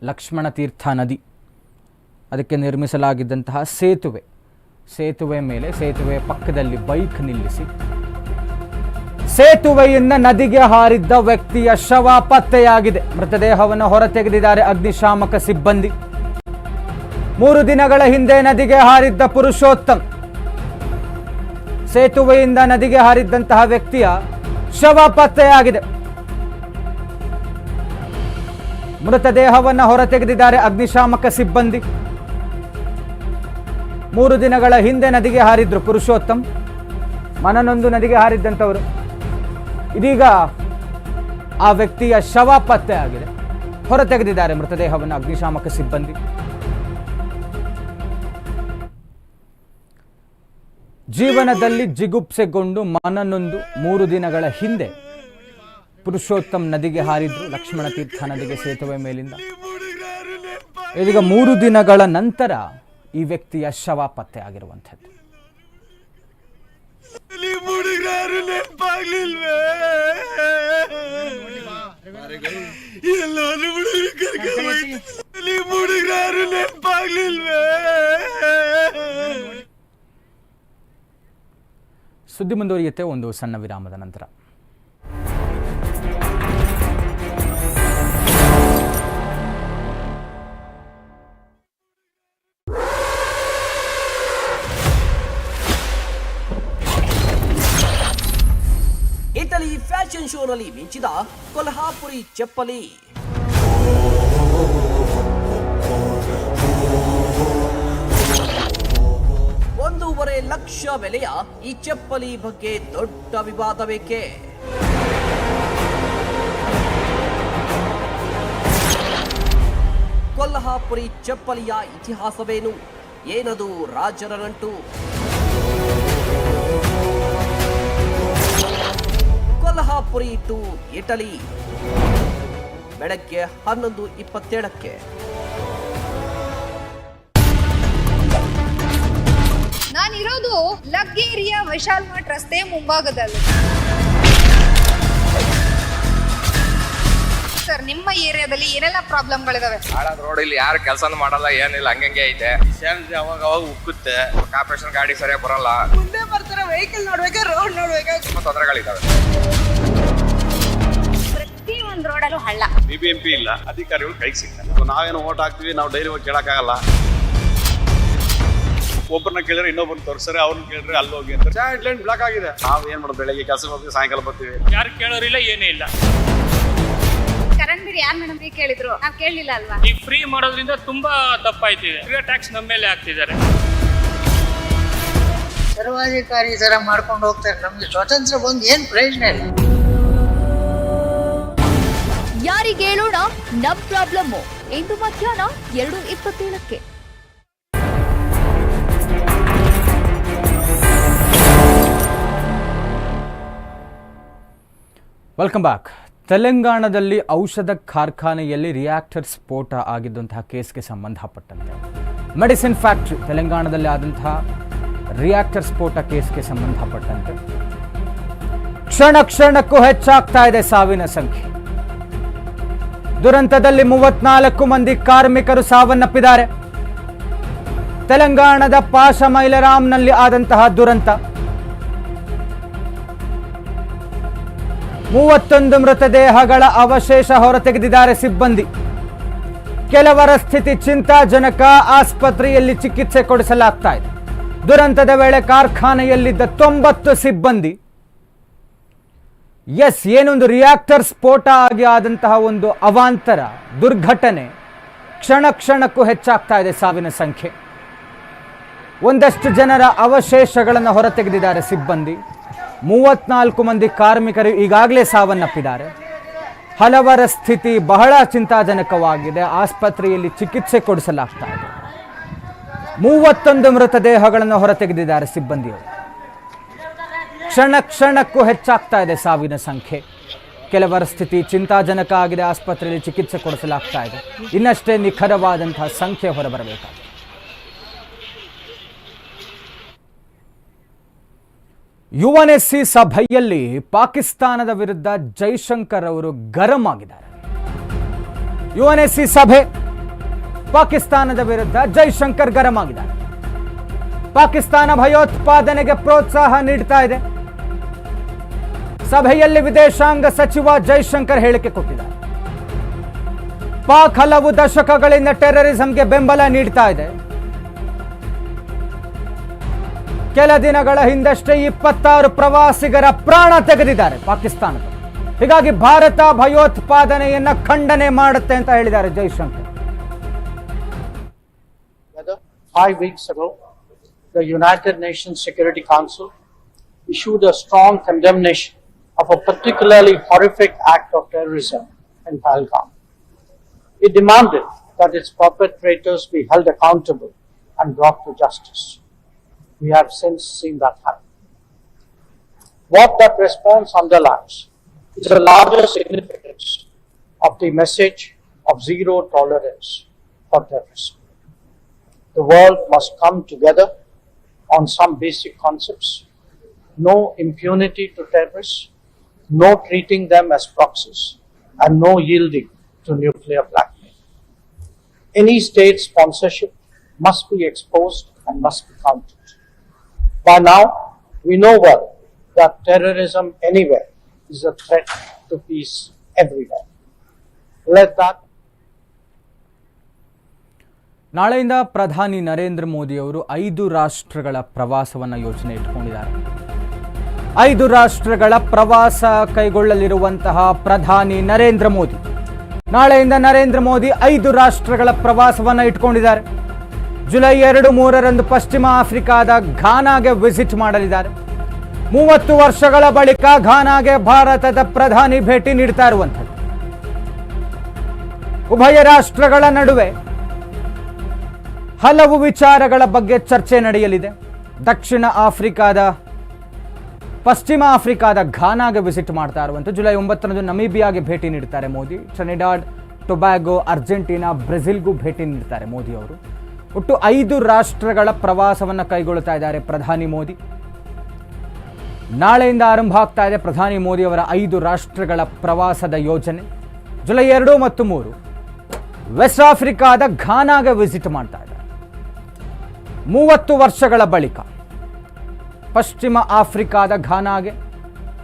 ಲಕ್ಷ್ಮಣ ತೀರ್ಥ ನದಿ. ಅದಕ್ಕೆ ನಿರ್ಮಿಸಲಾಗಿದ್ದಂತಹ ಸೇತುವೆ. ಸೇತುವೆ ಮೇಲೆ ಸೇತುವೆ ಪಕ್ಕದಲ್ಲಿ ಬೈಕ್ ನಿಲ್ಲಿಸಿ ಸೇತುವೆಯಿಂದ ನದಿಗೆ ಹಾರಿದ್ದ ವ್ಯಕ್ತಿಯ ಶವ ಪತ್ತೆಯಾಗಿದೆ. ಮೃತದೇಹವನ್ನು ಹೊರತೆಗೆದಿದ್ದಾರೆ ಅಗ್ನಿಶಾಮಕ ಸಿಬ್ಬಂದಿ. ಮೂರು ದಿನಗಳ ಹಿಂದೆ ನದಿಗೆ ಹಾರಿದ್ದ ಪುರುಷೋತ್ತಮ್. ಸೇತುವೆಯಿಂದ ನದಿಗೆ ಹಾರಿದ್ದಂತಹ ವ್ಯಕ್ತಿಯ ಶವ ಪತ್ತೆಯಾಗಿದೆ. ಮೃತದೇಹವನ್ನು ಹೊರತೆಗೆದಿದ್ದಾರೆ ಅಗ್ನಿಶಾಮಕ ಸಿಬ್ಬಂದಿ. ಮೂರು ದಿನಗಳ ಹಿಂದೆ ನದಿಗೆ ಹಾರಿದ್ರು ಪುರುಷೋತ್ತಮ್. ಮನನೊಂದು ನದಿಗೆ ಹಾರಿದ್ದಂಥವರು. ಇದೀಗ ಆ ವ್ಯಕ್ತಿಯ ಶವ ಪತ್ತೆ ಆಗಿದೆ. ಹೊರತೆಗೆದಿದ್ದಾರೆ ಮೃತದೇಹವನ್ನು ಅಗ್ನಿಶಾಮಕ ಸಿಬ್ಬಂದಿ. ಜೀವನದಲ್ಲಿ ಜಿಗುಪ್ಸೆಗೊಂಡು ಮನನೊಂದು ಮೂರು ದಿನಗಳ ಹಿಂದೆ ಪುರುಷೋತ್ತಮ್ ನದಿಗೆ ಹಾರಿದ್ರು. ಲಕ್ಷ್ಮಣ ತೀರ್ಥ ನದಿಗೆ ಸೇತುವೆ ಮೇಲಿಂದ. ಇದೀಗ ಮೂರು ದಿನಗಳ ನಂತರ ಈ ವ್ಯಕ್ತಿಯ ಶವ ಪತ್ತೆ ಆಗಿರುವಂಥದ್ದು. ಹುಡುಗರು ನೆನಪಾಗ್ಲಿಲ್ವೇ? ಎಲ್ಲಾರು ಹುಡುಗರು ಕರ್ಕೊಂಡು ಹುಡುಗರು ನೆನಪಾಗ್ಲಿಲ್ವೇ? ಸುದ್ದಿ ಮುಂದುವರಿಯುತ್ತೆ ಒಂದು ಸಣ್ಣ ವಿರಾಮದ ನಂತರ. ಶೋನಲ್ಲಿ ಮಿಂಚಿದ ಕೊಲ್ಹಾಪುರಿ ಚಪ್ಪಲಿ. ಒಂದೂವರೆ ಲಕ್ಷ ಬೆಲೆಯ ಈ ಚಪ್ಪಲಿ ಬಗ್ಗೆ ದೊಡ್ಡ ವಿವಾದ ಬೇಕೆ ಕೊಲ್ಹಾಪುರಿ ಚಪ್ಪಲಿಯ ಇತಿಹಾಸವೇನು? ಏನದು ರಾಜರ ನಂಟು? Kolhapuri to Italy. ಬೆಳಗ್ಗೆ ಹನ್ನೊಂದು ಇಪ್ಪತ್ತೇಳಕ್ಕೆ. ನಾನಿರೋದು ಲಗ್ಗೇರಿಯ ವಿಶಾಲ್ ಮಾರ್ಟ್ ರಸ್ತೆ ಮುಂಭಾಗದಲ್ಲಿ. ಸರ್ ನಿಮ್ಮ ಏರಿಯಾದಲ್ಲಿ ಏನೆಲ್ಲ ಪ್ರಾಬ್ಲಮ್ಗಳಿದಾವೆ? ಹಾಳಾದ ರೋಡ್ ಇಲ್ಲಿ ಯಾರು ಕೆಲಸ ಮಾಡಲ್ಲ ಏನಿಲ್ಲ ಹಂಗಂಗೆ ಐತೆ. ಅವಾಗ ಅವಾಗ ಉಕ್ಕುತ್ತೆ. ಕಾರ್ಪೊರೇಷನ್ ಗಾಡಿ ಸರಿಯಾಗಿ ಬರಲ್ಲ. ಮುಂದೆ ಬರ್ತಾರೆ ವೆಹಿಕಲ್ ನೋಡ್ಬೇಕು ರೋಡ್ ನೋಡ್ಬೇಕು? ತುಂಬಾ ತೊಂದರೆಗಳಿದಾವೆ. ಒಂದು ರೋಡಲ್ಲೂ ಹಳ್ಳ. ಬಿ ಬಿ ಎಂ ಪಿ ಇಲ್ಲ ಅಧಿಕಾರಿಗಳು ಕೈಗೆ ಸಿಗ್ತಾರೆ. ನಾವೇನು ಓಟ್ ಹಾಕ್ತಿವಿ ನಾವು ಡೈಲಿ ಹೋಗಿ ಕೇಳಕ್ಕಾಗಲ್ಲ. ಒಬ್ಬರನ್ನ ಕೇಳಿದ್ರೆ ಇನ್ನೊಬ್ಬರನ್ನ ತೋರಿಸ್ತಾರೆ ಅವ್ರನ್ನ ಕೇಳಿದ್ರೆ ಅಲ್ಲಿ ಹೋಗಿ ಅಂತ. ಜಾಯಿಂಟ್ ಲೈನ್ ಬ್ಲಾಕ್ ಆಗಿದೆ. ನಾವು ಏನ್ ಮಾಡೋದು ಬೆಳಗ್ಗೆ ಕೆಲಸ ಹೋಗ್ತೀವಿ ಸಾಯಂಕಾಲ ಬರ್ತೀವಿ. ಯಾರು ಕೇಳೋರಿಲ್ಲ ಏನೇ ಇಲ್ಲ. ಕರೆಂಟ್ ಬಿಲ್ ಯಾರು ಮೇಡಮ್ ಕೇಳಿದ್ರು? ನಾವು ಕೇಳಲಿಲ್ಲ ಅಲ್ವಾ? ಈ ಫ್ರೀ ಮಾಡೋದ್ರಿಂದ ತುಂಬಾ ತಪ್ಪಾಯ್ತಿದೆ. ಫ್ರೀ ಟ್ಯಾಕ್ಸ್ ನಮ್ಮ ಮೇಲೆ ಹಾಕ್ತಿದ್ದಾರೆ. ಸರ್ವಾಧಿಕಾರಿ ತರ ಮಾಡ್ಕೊಂಡು ಹೋಗ್ತಾರೆ. ನಮ್ಗೆ ಸ್ವಾತಂತ್ರ್ಯ ಬಂದು ಏನ್ ಪ್ರಯೋಜನ ಇಲ್ಲ. ಯಾರಿಗೆ ಹೇಳೋಣ ನಮ್ ಪ್ರಾಬ್ಲಮ್ ಇಂದು ಮಧ್ಯಾಹ್ನ ಎರಡು ಇಪ್ಪತ್ತೇಳಕ್ಕೆ. Welcome back. ತೆಲಂಗಾಣದಲ್ಲಿ ಔಷಧ ಕಾರ್ಖಾನೆಯಲ್ಲಿ ರಿಯಾಕ್ಟರ್ ಸ್ಫೋಟ ಆಗಿದ್ದಂತಹ ಕೇಸ್ಗೆ ಸಂಬಂಧಪಟ್ಟಂತೆ. ಮೆಡಿಸಿನ್ ಫ್ಯಾಕ್ಟ್ರಿ, ತೆಲಂಗಾಣದಲ್ಲಿ ಆದಂತಹ ರಿಯಾಕ್ಟರ್ ಸ್ಫೋಟ ಕೇಸ್ಗೆ ಸಂಬಂಧಪಟ್ಟಂತೆ. ಕ್ಷಣ ಕ್ಷಣಕ್ಕೂ ಹೆಚ್ಚಾಗ್ತಾ ಇದೆ ಸಾವಿನ ಸಂಖ್ಯೆ. ದುರಂತದಲ್ಲಿ ಮೂವತ್ನಾಲ್ಕು ಮಂದಿ ಕಾರ್ಮಿಕರು ಸಾವನ್ನಪ್ಪಿದ್ದಾರೆ. ತೆಲಂಗಾಣದ ಪಾಶ ಮೈಲರಾಮ್ನಲ್ಲಿ ಆದಂತಹ ದುರಂತ. ಮೂವತ್ತೊಂದು ಮೃತದೇಹಗಳ ಅವಶೇಷ ಹೊರತೆಗೆದಿದ್ದಾರೆ ಸಿಬ್ಬಂದಿ. ಕೆಲವರ ಸ್ಥಿತಿ ಚಿಂತಾಜನಕ ಆಸ್ಪತ್ರೆಯಲ್ಲಿ ಚಿಕಿತ್ಸೆ ಕೊಡಿಸಲಾಗ್ತಾ ಇದೆ. ದುರಂತದ ವೇಳೆ ಕಾರ್ಖಾನೆಯಲ್ಲಿದ್ದ ತೊಂಬತ್ತು ಸಿಬ್ಬಂದಿ ಎಸ್ ಏನೊಂದು ರಿಯಾಕ್ಟರ್ ಸ್ಫೋಟ ಆಗಿ ಆದಂತಹ ಒಂದು ಅವಾಂತರ ದುರ್ಘಟನೆ ಕ್ಷಣ ಕ್ಷಣಕ್ಕೂ ಹೆಚ್ಚಾಗ್ತಾ ಇದೆ ಸಾವಿನ ಸಂಖ್ಯೆ. ಒಂದಷ್ಟು ಜನರ ಅವಶೇಷಗಳನ್ನು ಹೊರತೆಗೆದಿದ್ದಾರೆ ಸಿಬ್ಬಂದಿ. ಮೂವತ್ನಾಲ್ಕು ಮಂದಿ ಕಾರ್ಮಿಕರು ಈಗಾಗಲೇ ಸಾವನ್ನಪ್ಪಿದ್ದಾರೆ. ಹಲವರ ಸ್ಥಿತಿ ಬಹಳ ಚಿಂತಾಜನಕವಾಗಿದೆ. ಆಸ್ಪತ್ರೆಯಲ್ಲಿ ಚಿಕಿತ್ಸೆ ಕೊಡಿಸಲಾಗ್ತಾ ಇದೆ. ಮೂವತ್ತೊಂದು ಮೃತದೇಹಗಳನ್ನು ಹೊರತೆಗೆದಿದ್ದಾರೆ ಸಿಬ್ಬಂದಿಯವರು. ಕ್ಷಣ ಕ್ಷಣಕ್ಕೂ ಹೆಚ್ಚಾಗ್ತಾ ಇದೆ ಸಾವಿನ ಸಂಖ್ಯೆ. ಕೆಲವರ ಸ್ಥಿತಿ ಚಿಂತಾಜನಕ ಆಗಿದೆ. ಆಸ್ಪತ್ರೆಯಲ್ಲಿ ಚಿಕಿತ್ಸೆ ಕೊಡಿಸಲಾಗ್ತಾ ಇದೆ. ಇನ್ನಷ್ಟೇ ನಿಖರವಾದಂತಹ ಸಂಖ್ಯೆ ಹೊರಬರಬೇಕಾಗಿದೆ. ಯುವನೆಸ್ಸಿ ಸಭೆಯಲ್ಲಿ ಪಾಕಿಸ್ತಾನದ ವಿರುದ್ಧ ಜೈಶಂಕರ್ ಅವರು ಗರಂ ಆಗಿದ್ದಾರೆ. ಯುವನೆಸ್ಸಿ ಸಭೆ ಪಾಕಿಸ್ತಾನದ ವಿರುದ್ಧ ಜೈಶಂಕರ್ ಗರಂ ಆಗಿದ್ದಾರೆ. ಪಾಕಿಸ್ತಾನ ಭಯೋತ್ಪಾದನೆಗೆ ಪ್ರೋತ್ಸಾಹ ನೀಡ್ತಾ ಇದೆ. ಸಭೆಯಲ್ಲಿ ವಿದೇಶಾಂಗ ಸಚಿವ ಜೈಶಂಕರ್ ಹೇಳಿಕೆ ಕೊಟ್ಟಿದ್ದಾರೆ. ಪಾಕ್ ಹಲವು ದಶಕಗಳಿಂದ ಟೆರರಿಸಂಗೆ ಬೆಂಬಲ ನೀಡ್ತಾ ಇದೆ. ಕೆಲ ದಿನಗಳ ಹಿಂದಷ್ಟೇ ಇಪ್ಪತ್ತಾರು ಪ್ರವಾಸಿಗರ ಪ್ರಾಣ ತೆಗೆದಿದ್ದಾರೆ ಪಾಕಿಸ್ತಾನದ. ಹೀಗಾಗಿ ಭಾರತ ಭಯೋತ್ಪಾದನೆಯನ್ನ ಖಂಡನೆ ಮಾಡುತ್ತೆ ಅಂತ ಹೇಳಿದ್ದಾರೆ Jaishankar. Five weeks ago, the United Nations Security Council issued a strong condemnation of a particularly horrific act of terrorism in Pahalgam. It demanded that its perpetrators be held accountable and brought to justice. We have since seen that happen. What that response underlines is the larger significance of the message of zero tolerance for terrorism. The world must come together on some basic concepts. No impunity to terrorists, no treating them as proxies, and no yielding to nuclear blackmail. Any state sponsorship must be exposed and must be counted. By now, we know well that terrorism anywhere is a threat to peace everywhere. Let that ನಾಳೆಯಿಂದ ಪ್ರಧಾನಿ ನರೇಂದ್ರ ಮೋದಿ ಅವರು ಐದು ರಾಷ್ಟ್ರಗಳ ಪ್ರವಾಸವನ್ನು ಯೋಜನೆ ಇಟ್ಕೊಂಡಿದ್ದಾರೆ ಐದು ರಾಷ್ಟ್ರಗಳ ಪ್ರವಾಸ ಕೈಗೊಳ್ಳಲಿರುವಂತಹ ಪ್ರಧಾನಿ ನರೇಂದ್ರ ಮೋದಿ. ನಾಳೆಯಿಂದ ನರೇಂದ್ರ ಮೋದಿ ಐದು ರಾಷ್ಟ್ರಗಳ ಪ್ರವಾಸವನ್ನು ಇಟ್ಕೊಂಡಿದ್ದಾರೆ. ಜುಲೈ ಎರಡು ಮೂರರಂದು ಪಶ್ಚಿಮ ಆಫ್ರಿಕಾದ ಘಾನಾಗೆ ವಿಸಿಟ್ ಮಾಡಲಿದ್ದಾರೆ. ಮೂವತ್ತು ವರ್ಷಗಳ ಬಳಿಕ ಘಾನಾಗೆ ಭಾರತದ ಪ್ರಧಾನಿ ಭೇಟಿ ನೀಡ್ತಾ ಇರುವಂಥದ್ದು. ಉಭಯ ರಾಷ್ಟ್ರಗಳ ನಡುವೆ ಹಲವು ವಿಚಾರಗಳ ಬಗ್ಗೆ ಚರ್ಚೆ ನಡೆಯಲಿದೆ. ದಕ್ಷಿಣ ಆಫ್ರಿಕಾದ ಪಶ್ಚಿಮ ಆಫ್ರಿಕಾದ ಘಾನಾಗೆ ವಿಸಿಟ್ ಮಾಡ್ತಾ ಇರುವಂಥ ಜುಲೈ ಒಂಬತ್ತರಂದು ನಮೀಬಿಯಾಗೆ ಭೇಟಿ ನೀಡ್ತಾರೆ ಮೋದಿ. ಟ್ರನಿಡಾಡ್, ಟೊಬ್ಯಾಗೊ, ಅರ್ಜೆಂಟೀನಾ, ಬ್ರೆಜಿಲ್ಗೂ ಭೇಟಿ ನೀಡ್ತಾರೆ ಮೋದಿ ಅವರು. ಒಟ್ಟು ಐದು ರಾಷ್ಟ್ರಗಳ ಪ್ರವಾಸವನ್ನು ಕೈಗೊಳ್ಳುತ್ತಾ ಇದ್ದಾರೆ ಪ್ರಧಾನಿ ಮೋದಿ. ನಾಳೆಯಿಂದ ಆರಂಭ ಆಗ್ತಾ ಇದೆ ಪ್ರಧಾನಿ ಮೋದಿ ಅವರ ಐದು ರಾಷ್ಟ್ರಗಳ ಪ್ರವಾಸದ ಯೋಜನೆ. ಜುಲೈ ಎರಡು ಮತ್ತು ಮೂರು. ವೆಸ್ಟ್ ಆಫ್ರಿಕಾದ ಘಾನಾಗೆ ವಿಸಿಟ್ ಮಾಡ್ತಾ ಇದ್ದಾರೆ. ಮೂವತ್ತು ವರ್ಷಗಳ ಬಳಿಕ. ಪಶ್ಚಿಮ ಆಫ್ರಿಕಾದ ಘಾನಾಗೆ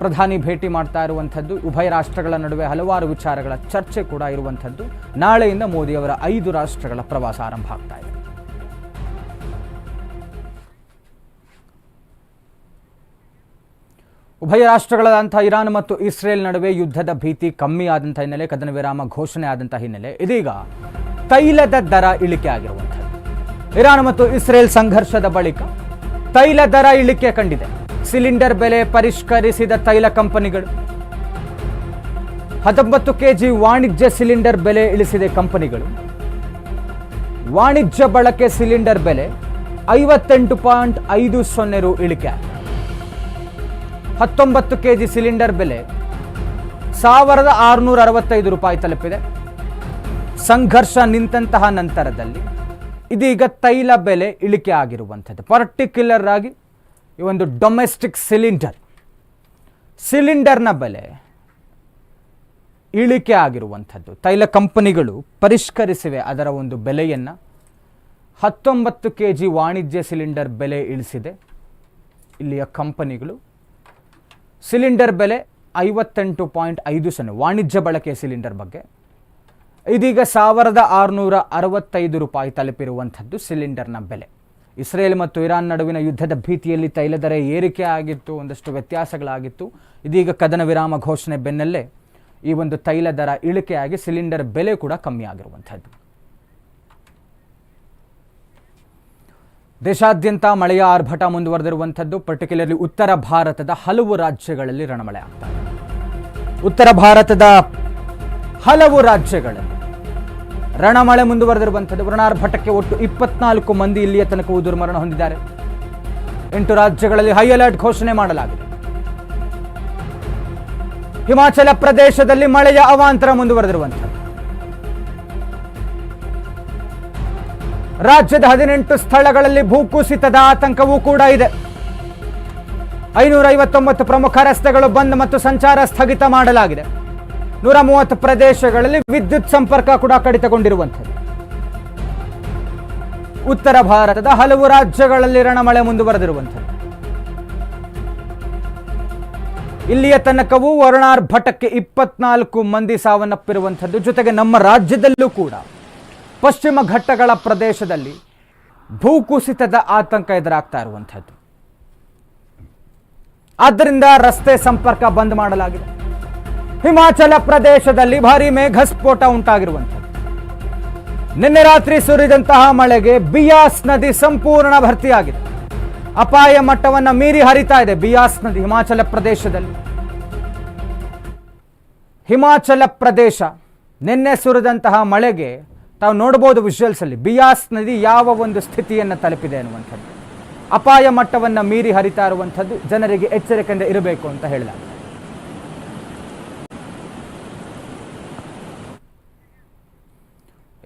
ಪ್ರಧಾನಿ ಭೇಟಿ ಮಾಡ್ತಾ ಇರುವಂಥದ್ದು. ಉಭಯ ರಾಷ್ಟ್ರಗಳ ನಡುವೆ ಹಲವಾರು ವಿಚಾರಗಳ ಚರ್ಚೆ ಕೂಡ ಇರುವಂಥದ್ದು. ನಾಳೆಯಿಂದ ಮೋದಿಯವರ ಐದು ರಾಷ್ಟ್ರಗಳ ಪ್ರವಾಸ ಆರಂಭ ಆಗ್ತಾ ಇದೆ. ಉಭಯ ರಾಷ್ಟ್ರಗಳಾದಂಥ ಇರಾನ್ ಮತ್ತು ಇಸ್ರೇಲ್ ನಡುವೆ ಯುದ್ಧದ ಭೀತಿ ಕಮ್ಮಿ ಆದಂಥ ಹಿನ್ನೆಲೆ, ಕದನ ವಿರಾಮ ಘೋಷಣೆ ಆದಂಥ ಹಿನ್ನೆಲೆ. ಇದೀಗ ತೈಲದ ದರ ಇಳಿಕೆ ಆಗಿರುವಂಥದ್ದು ಇರಾನ್ ಮತ್ತು ಇಸ್ರೇಲ್ ಸಂಘರ್ಷದ ಬಳಿಕ ತೈಲ ದರ ಇಳಿಕೆ ಕಂಡಿದೆ. ಸಿಲಿಂಡರ್ ಬೆಲೆ ಪರಿಷ್ಕರಿಸಿದ ತೈಲ ಕಂಪನಿಗಳು. ಹತ್ತೊಂಬತ್ತು ಕೆಜಿ ವಾಣಿಜ್ಯ ಸಿಲಿಂಡರ್ ಬೆಲೆ ಇಳಿಸಿದೆ ಕಂಪನಿಗಳು. ವಾಣಿಜ್ಯ ಬಳಕೆ ಸಿಲಿಂಡರ್ ಬೆಲೆ ಐವತ್ತೆಂಟು ಪಾಯಿಂಟ್ ಐದು ಸೊನ್ನೆ ರು ಇಳಿಕೆ. ಹತ್ತೊಂಬತ್ತು ಕೆಜಿ ಸಿಲಿಂಡರ್ ಬೆಲೆ ಸಾವಿರದ ಆರುನೂರ ಅರವತ್ತೈದು ರೂಪಾಯಿ ತಲುಪಿದೆ. ಸಂಘರ್ಷ ನಿಂತಹ ನಂತರದಲ್ಲಿ ಇದೀಗ ತೈಲ ಬೆಲೆ ಇಳಿಕೆ ಆಗಿರುವಂಥದ್ದು. ಪರ್ಟಿಕ್ಯುಲರ್ ಆಗಿ ಈ ಒಂದು ಡೊಮೆಸ್ಟಿಕ್ ಸಿಲಿಂಡರ್ ಸಿಲಿಂಡರ್ನ ಬೆಲೆ ಇಳಿಕೆ ಆಗಿರುವಂಥದ್ದು. ತೈಲ ಕಂಪನಿಗಳು ಪರಿಷ್ಕರಿಸಿವೆ ಅದರ ಒಂದು ಬೆಲೆಯನ್ನು. ಹತ್ತೊಂಬತ್ತು ಕೆ ಜಿ ವಾಣಿಜ್ಯ ಸಿಲಿಂಡರ್ ಬೆಲೆ ಇಳಿಸಿದೆ. ಇಲ್ಲಿಯ ಕಂಪನಿಗಳು. ಸಿಲಿಂಡರ್ ಬೆಲೆ ಐವತ್ತೆಂಟು ಪಾಯಿಂಟ್ ಐದು ಸೊನ್ನೆ, ವಾಣಿಜ್ಯ ಬಳಕೆಯ ಸಿಲಿಂಡರ್ ಬಗ್ಗೆ. ಇದೀಗ ಸಾವಿರದ ಆರುನೂರ ಅರವತ್ತೈದು ರೂಪಾಯಿ ತಲುಪಿರುವಂಥದ್ದು ಸಿಲಿಂಡರ್ನ ಬೆಲೆ. ಇಸ್ರೇಲ್ ಮತ್ತು ಇರಾನ್ ನಡುವಿನ ಯುದ್ಧದ ಭೀತಿಯಲ್ಲಿ ತೈಲ ದರ ಏರಿಕೆ ಆಗಿತ್ತು, ಒಂದಷ್ಟು ವ್ಯತ್ಯಾಸಗಳಾಗಿತ್ತು. ಇದೀಗ ಕದನ ವಿರಾಮ ಘೋಷಣೆ ಬೆನ್ನಲ್ಲೇ ಈ ಒಂದು ತೈಲ ದರ ಇಳಿಕೆಯಾಗಿ ಸಿಲಿಂಡರ್ ಬೆಲೆ ಕೂಡ ಕಮ್ಮಿ ಆಗಿರುವಂಥದ್ದು ದೇಶಾದ್ಯಂತ ಮಳೆಯ ಆರ್ಭಟ ಮುಂದುವರೆದಿರುವಂಥದ್ದು. ಪರ್ಟಿಕ್ಯುಲರ್ಲಿ ಉತ್ತರ ಭಾರತದ ಹಲವು ರಾಜ್ಯಗಳಲ್ಲಿ ರಣಮಳೆ ಆಗ್ತಾ ಉತ್ತರ ಭಾರತದ ಹಲವು ರಾಜ್ಯಗಳಲ್ಲಿ ರಣಮಳೆ ಮುಂದುವರೆದಿರುವಂಥದ್ದು. ವರುಣಾರ್ಭಟಕ್ಕೆ ಒಟ್ಟು ಇಪ್ಪತ್ನಾಲ್ಕು ಮಂದಿ ಇಲ್ಲಿಯ ತನಕ ದುರ್ಮರಣ ಹೊಂದಿದ್ದಾರೆ. ಎಂಟು ರಾಜ್ಯಗಳಲ್ಲಿ ಹೈ ಅಲರ್ಟ್ ಘೋಷಣೆ ಮಾಡಲಾಗಿದೆ. ಹಿಮಾಚಲ ಪ್ರದೇಶದಲ್ಲಿ ಮಳೆಯ ಅವಾಂತರ ಮುಂದುವರೆದಿರುವಂಥದ್ದು. ರಾಜ್ಯದ ಹದಿನೆಂಟು ಸ್ಥಳಗಳಲ್ಲಿ ಭೂಕುಸಿತದ ಆತಂಕವೂ ಕೂಡ ಇದೆ. ಐನೂರ ಐವತ್ತೊಂಬತ್ತು ಪ್ರಮುಖ ರಸ್ತೆಗಳು ಬಂದ್ ಮತ್ತು ಸಂಚಾರ ಸ್ಥಗಿತ ಮಾಡಲಾಗಿದೆ. ನೂರ ಮೂವತ್ತು ಪ್ರದೇಶಗಳಲ್ಲಿ ವಿದ್ಯುತ್ ಸಂಪರ್ಕ ಕೂಡ ಕಡಿತಗೊಂಡಿರುವಂಥದ್ದು. ಉತ್ತರ ಭಾರತದ ಹಲವು ರಾಜ್ಯಗಳಲ್ಲಿ ರಣಮಳೆ ಮುಂದುವರೆದಿರುವಂಥದ್ದು. ಇಲ್ಲಿಯ ತನಕವೂ ವರುಣಾರ್ಭಟಕ್ಕೆ ಇಪ್ಪತ್ನಾಲ್ಕು ಮಂದಿ ಸಾವನ್ನಪ್ಪಿರುವಂಥದ್ದು. ಜೊತೆಗೆ ನಮ್ಮ ರಾಜ್ಯದಲ್ಲೂ ಕೂಡ ಪಶ್ಚಿಮ ಘಟ್ಟಗಳ ಪ್ರದೇಶದಲ್ಲಿ ಭೂಕುಸಿತದ ಆತಂಕ ಎದುರಾಗ್ತಾ ಇರುವಂಥದ್ದು. ಆದ್ದರಿಂದ ರಸ್ತೆ ಸಂಪರ್ಕ ಬಂದ್ ಮಾಡಲಾಗಿದೆ. ಹಿಮಾಚಲ ಪ್ರದೇಶದಲ್ಲಿ ಭಾರಿ ಮೇಘಸ್ಫೋಟ ಉಂಟಾಗಿರುವಂಥದ್ದು. ನಿನ್ನೆ ರಾತ್ರಿ ಸುರಿದಂತಹ ಮಳೆಗೆ ಬಿಯಾಸ್ ನದಿ ಸಂಪೂರ್ಣ ಭರ್ತಿಯಾಗಿದೆ. ಅಪಾಯ ಮಟ್ಟವನ್ನು ಮೀರಿ ಹರಿತಾ ಇದೆ ಬಿಯಾಸ್ ನದಿ ಹಿಮಾಚಲ ಪ್ರದೇಶದಲ್ಲಿ. ಹಿಮಾಚಲ ಪ್ರದೇಶ ನಿನ್ನೆ ಸುರಿದಂತಹ ಮಳೆಗೆ ತಾವು ನೋಡಬಹುದು ವಿಜುವಲ್ಸ್ ಅಲ್ಲಿ ಬಿಯಾಸ್ ನದಿ ಯಾವ ಒಂದು ಸ್ಥಿತಿಯನ್ನು ತಲುಪಿದೆ ಅನ್ನುವಂಥದ್ದು. ಅಪಾಯ ಮಟ್ಟವನ್ನು ಮೀರಿ ಹರಿತಾ ಇರುವಂಥದ್ದು ಜನರಿಗೆ ಎಚ್ಚರಿಕೆಯಿಂದ ಇರಬೇಕು ಅಂತ ಹೇಳಲಾಗಿದೆ.